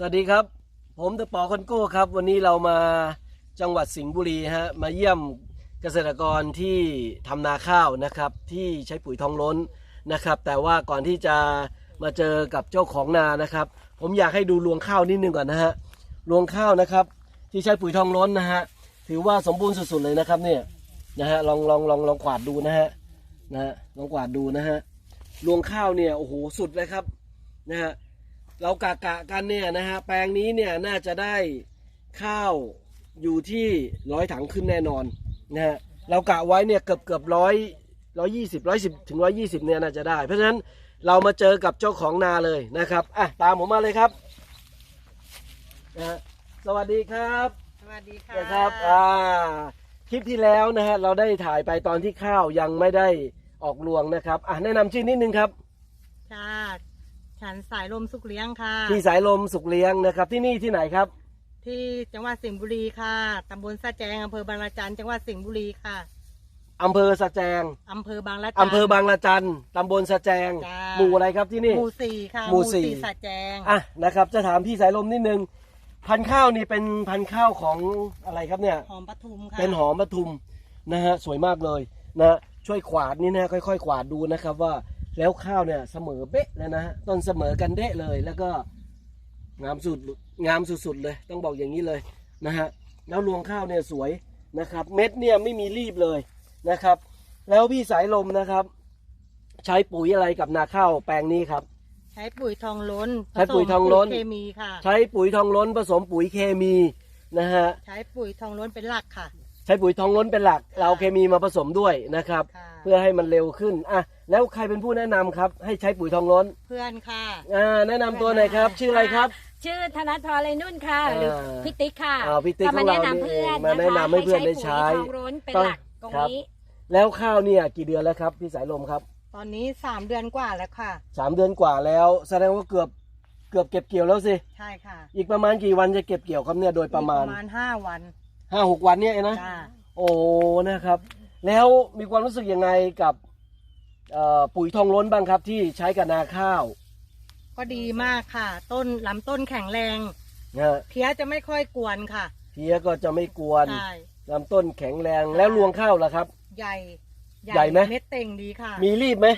สวัสดีครับ ผมตะปอคอนโก้ครับ วันนี้เรามาจังหวัดสิงห์บุรีฮะมาเยี่ยมเกษตรกรที่ทำนาข้าวนะครับ ที่ใช้ปุ๋ยทองล้นนะครับ แต่ว่าก่อนที่จะมาเจอกับเจ้าของนานะครับ ผมอยากให้ดูรวงข้าวนิดนึงก่อนนะฮะรวงข้าวนะครับ ที่ใช้ปุ๋ยทองล้นนะฮะถือว่าสมบูรณ์สุดๆเลยนะครับเนี่ยนะฮะลองลองลองลองกวาดดูนะฮะนะฮะลองกวาดดูนะฮะรวงข้าวเนี่ยโอ้โหสุดเลยครับนะฮะ เรากะกะกันเนี่ยนะฮะแปลงนี้เนี่ยน่าจะได้ข้าวอยู่ที่ร้อยถังขึ้นแน่นอนนะฮะเรากะไว้เนี่ยเกือบเกือบร้อยร้อยยี่สิบร้อยสิบถึงร้อยยี่สิบเนี่ยน่าจะได้ เพราะฉะนั้นเรามาเจอกับเจ้าของนาเลยนะครับอะตามผมมาเลยครับนะฮะสวัสดีครับสวัสดีค่ะนะครับอ่าคลิปที่แล้วนะฮะเราได้ถ่ายไปตอนที่ข้าวยังไม่ได้ออกรวงนะครับอะแนะนำชื่อนิดนึงครับค่ะ ฉันสายลมสุขเลี้ยงค่ะ ที่สายลมสุขเลี้ยงนะครับ ที่นี่ที่ไหนครับ ที่จังหวัดสิงห์บุรีค่ะตำบลสะแจงอำเภอบางละจันจังหวัดสิงห์บุรีค่ะอำเภอสะแจงอำเภอบางละจันอำเภอบางละจันตำบลสะแจง จ้า หมู่อะไรครับที่นี่ หมู่สี่ค่ะหมู่สี่ สะแจงอะนะครับ จะถามพี่สายลมนิดนึง พันธุ์ข้าวนี่เป็นพันธุ์ข้าวของอะไรครับเนี่ย หอมปทุมค่ะเป็นหอมปทุมนะฮะสวยมากเลยนะช่วยขวาดนี่นะค่อย ๆ ขวาดดูนะครับว่า แล้วข้าวเนี่ยเสมอเป๊ะเลยนะฮะต้นเสมอกันเดะเลย แล้วก็งามสุดงามสุดๆเลย ต้องบอกอย่างนี้เลยนะฮะแล้วรวงข้าวเนี่ยสวยนะครับ เม็ดเนี่ยไม่มีรีบเลยนะครับ แล้วพี่สายลมนะครับ ใช้ปุ๋ยอะไรกับนาข้าวแปลงนี้ครับ ใช้ปุ๋ยทองล้นใช้ปุ๋ยทองล้นผสมเคมีค่ะ ใช้ปุ๋ยทองล้นผสมปุ๋ยเคมีนะฮะใช้ปุ๋ยทองล้นเป็นหลักค่ะ ใช้ปุ๋ยทองล้นเป็นหลัก เราเอาเคมีมาผสมด้วยนะครับ ค่ะเพื่อให้มันเร็วขึ้นอะแล้วใครเป็นผู้แนะนำครับ ให้ใช้ปุ๋ยทองล้นเพื่อนค่ะ อ่าแนะนำตัวหน่อยครับ ชื่ออะไรครับ ชื่อธนัทพรเลยนุ่นค่ะอ่าหรือพี่ติ๊กค่ะอ่าพี่ติ๊กก็มาของเราแนะนำเพื่อนนี่เองมาแนะนำให้เพื่อนได้ใช้ปุ๋ยทองร้นเป็นหลักตรงครับนี้แล้วข้าวเนี่ยกี่เดือนแล้วครับ พี่สายลมครับตอนนี้สามเดือนกว่าแล้วค่ะ สามเดือนกว่าแล้ว แสดงว่าเกือบเกือบเก็บเกี่ยวแล้วสิใช่ค่ะอีกประมาณกี่วันจะเก็บเกี่ยวครับเนี่ยโดยประมาณประมาณห้าวัน ห้าหกวันเนี่ยนะ จ้าโอ้นะครับ แล้วมีความรู้สึกยังไงกับเอ่อปุ๋ยทองล้นบ้างครับที่ใช้กับนาข้าวก็ดีมากค่ะ ต้นลำต้นแข็งแรง นะฮะเพี้ยจะไม่ค่อยกวนค่ะเพี้ยก็จะไม่กวนใช่ลำต้นแข็งแรงแล้วรวงข้าวล่ะครับ ใหญ่ใหญ่ไหม เม็ดเต่งดีค่ะ มีรีบไหม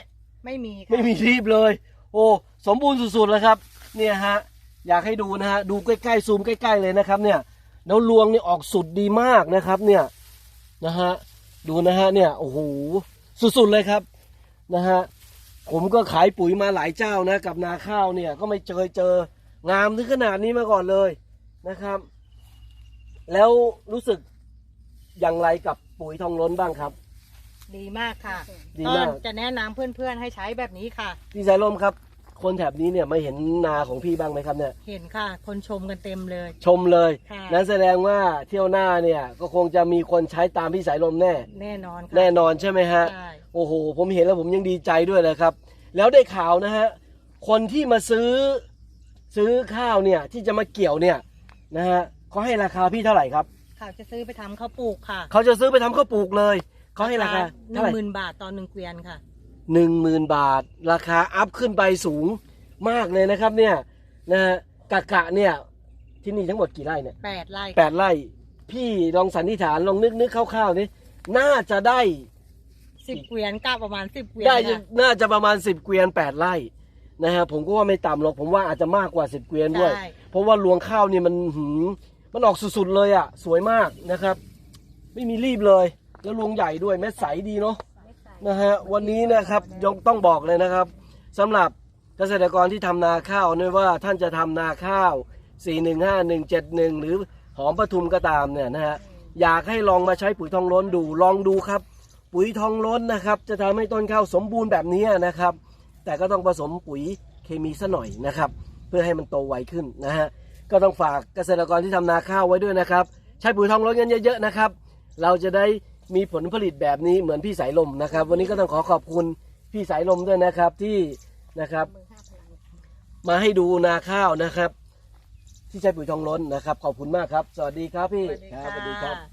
ไม่มีค่ะ ไม่มีรีบเลย โอ้สมบูรณ์สุดๆแล้วครับ เนี่ยฮะอยากให้ดูนะฮะดูใกล้ๆซูมใกล้ ๆเลยนะครับเนี่ย แล้วรวงนี่ออกสุดดีมากนะครับ เนี่ยนะฮะดูนะฮะเนี่ยโอ้โหสุดๆเลยครับนะฮะผมก็ขายปุ๋ยมาหลายเจ้านะ กับนาข้าวเนี่ยก็ไม่เคยเจองามถึงขนาดนี้มาก่อนเลยนะครับ แล้วรู้สึกอย่างไรกับปุ๋ยทองล้นบ้างครับ ดีมากค่ะดีก็มากจะแนะนำเพื่อนๆให้ใช้แบบนี้ค่ะ พี่สายลมครับ คนแถบนี้เนี่ยมาเห็นนาของพี่บ้างไหมครับเนี่ย เห็นค่ะ คนชมกันเต็มเลย ชมเลยค่ะ นั่นแสดงว่าเที่ยวหน้าเนี่ยก็คงจะมีคนใช้ตามพี่สายลมแน่ แน่นอนค่ะแน่นอนใช่ไหมฮะ ใช่โอ้โห ผมเห็นแล้วผมยังดีใจด้วยเลยครับ แล้วได้ข่าวนะฮะ คนที่มาซื้อซื้อข้าวเนี่ยที่จะมาเกี่ยวเนี่ยนะฮะเขาให้ราคาพี่เท่าไหร่ครับ ค่ะจะซื้อไปทำข้าวปลูกค่ะเขาจะซื้อไปทำข้าวปลูกเลยเขาให้ราคาหเท่านึ่ไหงร่หมื่นบาทต่อหนึ่งเกวียนค่ะ หนึ่งหมื่นบาท ราคาอัพขึ้นไปสูงมากเลยนะครับเนี่ยนะฮะกะกะเนี่ยที่นี่ทั้งหมดกี่ไร่เนี่ยแปดไร่แปดไร่ พี่ลองสันนิษฐานลองนึกนึกคร่าวๆนี่น่าจะได้สิบเกวียนกะประมาณสิบเกวียนได้ค่ะน่าจะประมาณสิบเกวียนแปดไร่นะฮะผมก็ว่าไม่ต่ำหรอกผมว่าอาจจะมากกว่าสิบเกวียนด้วยใช่เพราะว่ารวงข้าวนี่มันหืมมันออกสุดๆเลยอะ สวยมากนะครับ ไม่มีรีบเลย แล้วรวงใหญ่ด้วยเม็ดใสดีเนาะ นะฮะวันนี้นะครับยงต้องบอกเลยนะครับสำหรับเกษตรกรที่ทำนาข้าวไม่ว่าท่านจะทำนาข้าว 415171 หรือหอมปทุมก็ตามเนี่ยนะฮะอยากให้ลองมาใช้ปุ๋ยทองล้นดูลองดูครับ ปุ๋ยทองล้นนะครับ จะทำให้ต้นข้าวสมบูรณ์แบบนี้นะครับ แต่ก็ต้องผสมปุ๋ยเคมีซะหน่อยนะครับ เพื่อให้มันโตไวขึ้นนะฮะก็ต้องฝากเกษตรกรที่ทำนาข้าวไว้ด้วยนะครับ ใช้ปุ๋ยทองล้นกันเยอะๆนะครับ เราจะได้ มีผลผลิตแบบนี้เหมือนพี่สายลมนะครับ วันนี้ก็ต้องขอขอบคุณพี่สายลมด้วยนะครับที่นะครับ มาให้ดูนาข้าวนะครับ ที่ใช้ปุ๋ยทองล้นนะครับ ขอบคุณมากครับ สวัสดีครับพี่ สวัสดีครับสวัสดีครับค่ะ